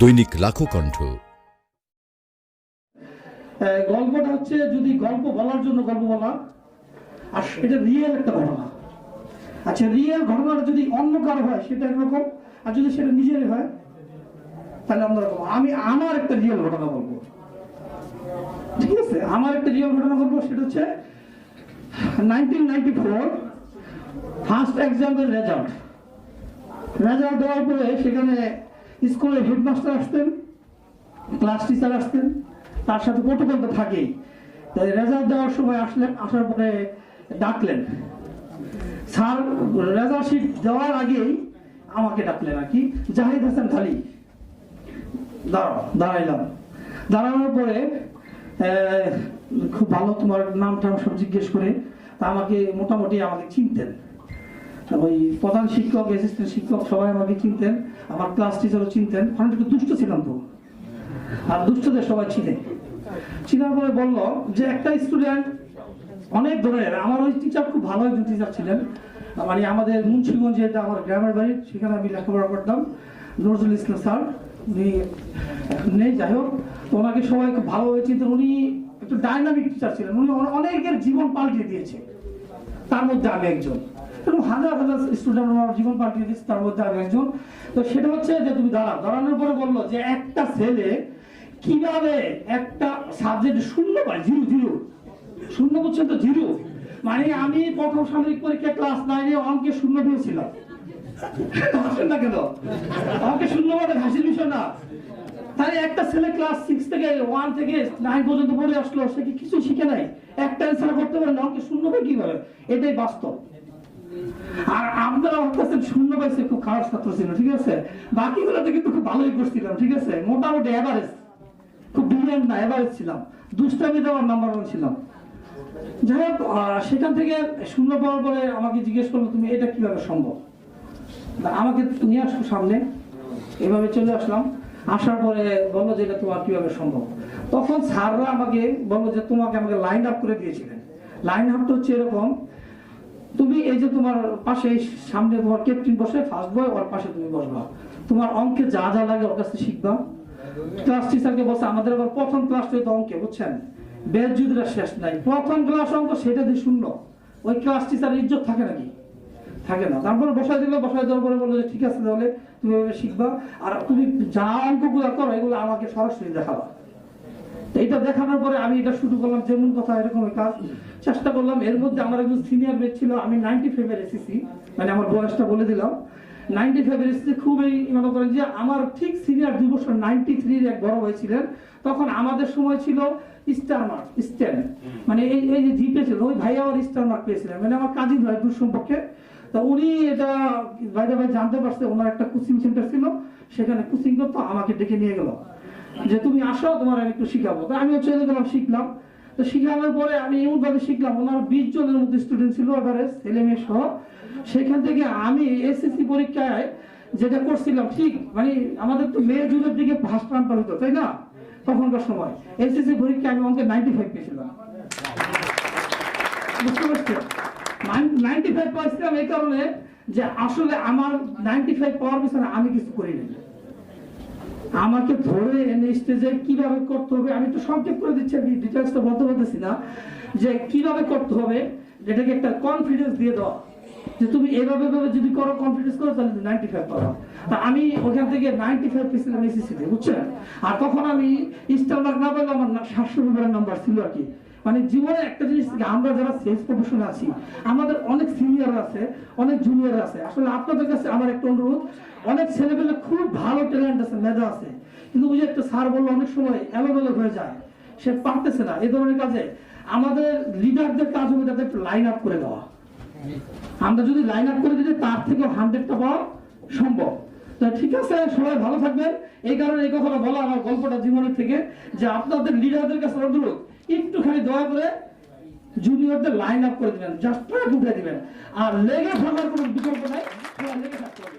দৈনিক লাখো কণ্ঠ। গল্পটা হচ্ছে যদি গল্প বলার জন্য গল্প বলা, আর এটা রিয়েল একটা ঘটনা। আচ্ছা রিয়েল ঘটনাটা যদি অন্য কারও হয়, সেটা একরকম, আর যদি সেটা নিজেরই হয়, তাহলে অন্যরকম আমি আমার একটা রিয়েল ঘটনা বলব। ঠিক আছে, আমার একটা রিয়েল ঘটনা বলব, সেটা হচ্ছে নাইনটিন নাইনটি ফোর ফার্স্ট এক্সামের রেজাল্ট রেজাল্ট দেওয়ার পরে সেখানে স্কুলের হেডমাস্টার আসতেন, ক্লাস টিচার আসতেন, তার সাথে প্রোটোকল তো থাকেই। তো রেজাল্ট দেওয়ার সময় আসলেন আসার পরে ডাকলেন। স্যার রেজাল্ট শিট দেওয়ার আগেই আমাকে ডাকলেন আর কি, জাহিদ হাসান খালি, দাঁড়াও, দাঁড়াইলাম। দাঁড়ানোর পরে খুব ভালো তোমার নাম টাম সব জিজ্ঞেস করে, তা আমাকে মোটামুটি আমাকে চিনতেন। ওই প্রধান শিক্ষক অ্যাসিস্ট্যান্ট শিক্ষক সবাই আমাকে চিনতেন, আমার ক্লাস টিচারও চিনতেন। একটু দুষ্ট ছিলাম তো। আর দুষ্টদের সবাই চিনে। চিনার পরে বলল যে একটা স্টুডেন্ট অনেক ধরনের, আমার ওই টিচার খুব ভালো একজন টিচার ছিলেন। মানে আমাদের মুন্সিগঞ্জে এটা আমার গ্রামের বাড়ি, সেখানে আমি লেখাপড়া করতাম। নজরুল ইসলাম স্যার, উনি নেই, যাই হোক। তো ওনাকে সবাই খুব ভালোভাবে চিনতেন। উনি একটু ডাইনামিক টিচার ছিলেন। উনি অনেকের জীবন পাল্টে দিয়েছে। তার মধ্যে আমি একজন। হাজার হাজার স্টুডেন্ট আমার জীবন পাল্টে দিচ্ছি তার মধ্যে আমি একজন। তো সেটা হচ্ছে যে তুমি দাঁড়াও, দাঁড়ানোর পরে বলল যে একটা ছেলে কীভাবে একটা সাবজেক্ট শূন্য পায় জিরো জিরো শূন্য পর্যন্ত জিরো মানে আমি প্রথম সামরিক পরীক্ষা ক্লাস নাইনে অঙ্কে শূন্য পেয়েছিলাম হাসেন না। একটা ছেলে ক্লাস সিক্স থেকে ওয়ান থেকে পর্যন্ত পড়ে আসলো, সে কি কিছু শিখে নাই? একটা করতে অঙ্কে শূন্য এটাই বাস্তব। আর আপনারা শূন্য ছিল, ঠিক আছে? ভালোই করছিলাম ঠিক আছে? মোটামুটি খুব না ছিলাম। দুষ্টামিতে আমার নাম্বার ওয়ান ছিলাম। যাই হোক সেখান থেকে শূন্য পাওয়ার পরে আমাকে জিজ্ঞেস করল, তুমি এটা কীভাবে সম্ভব? আমাকে নিয়ে আসো সামনে। এভাবে চলে আসলাম। আসার পরে বলল যে এটা তোমার কীভাবে সম্ভব? তখন স্যাররা আমাকে বলল যে তোমাকে আমাকে লাইন আপ করে দিয়েছিলেন। লাইন আপটা হচ্ছে এরকম, তুমি এই যে তোমার পাশে সামনে তোমার ক্যাপ্টেন বসে ফার্স্ট বয় ওর পাশে তুমি বসবা। তোমার অঙ্কে যা যা লাগে ওর কাছে শিখবা। ক্লাস টিচারকে বসে আমাদের আবার প্রথম ক্লাসটা তো অঙ্কে, বুঝছেন? যুদ্ধটা শেষ নাই। প্রথম ক্লাস অঙ্ক সেটা দিয়ে শূন্য। ওই ক্লাস টিচার ইজ্জত থাকে নাকি? থাকে না। তারপরে বসাই দিল বসাই দেওয়ার পরে বলল যে, ঠিক আছে তাহলে তুমি এভাবে শিখবা। আর তুমি যা অঙ্কগুলো করো, এগুলো আমাকে সরাসরি দেখাবা। এটা দেখানোর পরে আমি এটা শুরু করলাম, যেমন কথা এরকম কাজ। চেষ্টা করলাম। এর মধ্যে আমার একজন সিনিয়র বেচ ছিল, আমি নাইনটি ফাইভের এসেছি মানে আমার বয়সটা বলে দিলাম। নাইনটি ফাইভের এসেছি খুবই মনে করেন যে, আমার ঠিক সিনিয়র দুই বছর নাইনটি থ্রির এক বড় হয়েছিলেন তখন আমাদের সময় ছিল স্টার মার্ক স্ট্যান্ড মানে এই এই যে জিপে ছিল, ওই ভাই আমার স্টার মার্ক পেয়েছিলেন। মানে আমার কাজিন ভাই দূর সম্পর্কে তো উনি এটা বাইরে ভাই জানতে পারছে, ওনার একটা কোচিং সেন্টার ছিল, সেখানে কোচিং করতো, আমাকে ডেকে নিয়ে গেল। যে তুমি আসো, তোমার আমি একটু শিখাবো। তো আমিও চলে গেলাম, শিখলাম। তো শিখানোর পরে আমি এমন ভাবে শিখলাম, ওনার বিশ জনের মধ্যে স্টুডেন্ট ছিল এবারে ছেলে মেয়ে সহ। সেখান থেকে আমি এসএসসি পরীক্ষায় যেটা করছিলাম, ঠিক মানে আমাদের তো মেয়ে জুনের দিকে ফার্স্ট নাম্বার হতো, তাই না? তখনকার সময়। এসএসসি পরীক্ষায় আমি অঙ্কে নাইনটি ফাইভ পেয়েছিলাম। বুঝতে পারছেন? আমি আমাকে ধরে এনে স্টেজে কীভাবে করতে হবে, আমি তো সংক্ষেপ করে দিচ্ছি বলতে পারতেছি না। যে কীভাবে করতে হবে যেটাকে একটা কনফিডেন্স দিয়ে দেওয়া যে তুমি এভাবে ভাবে যদি করো কনফিডেন্স করো, তাহলে নাইনটি ফাইভ তা আমি ওখান থেকে নাইনটি ফাইভ পেয়েছিলাম বুঝছেন? আর তখন আমি মার্ক না পেলে আমার সাতশো রুপিয়ার নাম্বার ছিল আর কি। মানে জীবনে একটা জিনিস থেকে আমরা যারা সেলস প্রফেশনে আছি, আমাদের অনেক সিনিয়র আছে, অনেক জুনিয়র আছে। আসলে আপনাদের কাছে আমার একটা অনুরোধ, অনেক ছেলেপেলে খুব ভালো ট্যালেন্ট আছে, মেধা আছে। কিন্তু ওই যে একটা স্যার বলল, অনেক সময় এলোমেলো হয়ে যায়, সে পারতেছে না। এই ধরনের কাজে আমাদের লিডারদের কাজ হবে তাদের লাইন আপ করে দেওয়া। আমরা যদি লাইন আপ করে দিতে তার থেকে হান্ড্রেডটা পাওয়া সম্ভব। ঠিক আছে, সবাই ভালো থাকবেন। এই কারণে এই কথাটা বলা আমার গল্পটা জীবনের থেকে, যে আপনাদের লিডারদের কাছে অনুরোধ একটুখানি দয়া করে জুনিয়রদের লাইন আপ করে দিবেন জাস্ট উঠে দিবেন। আর লেগে থাকার কোনো বিকল্প নাই লেগে থাকতে হবে।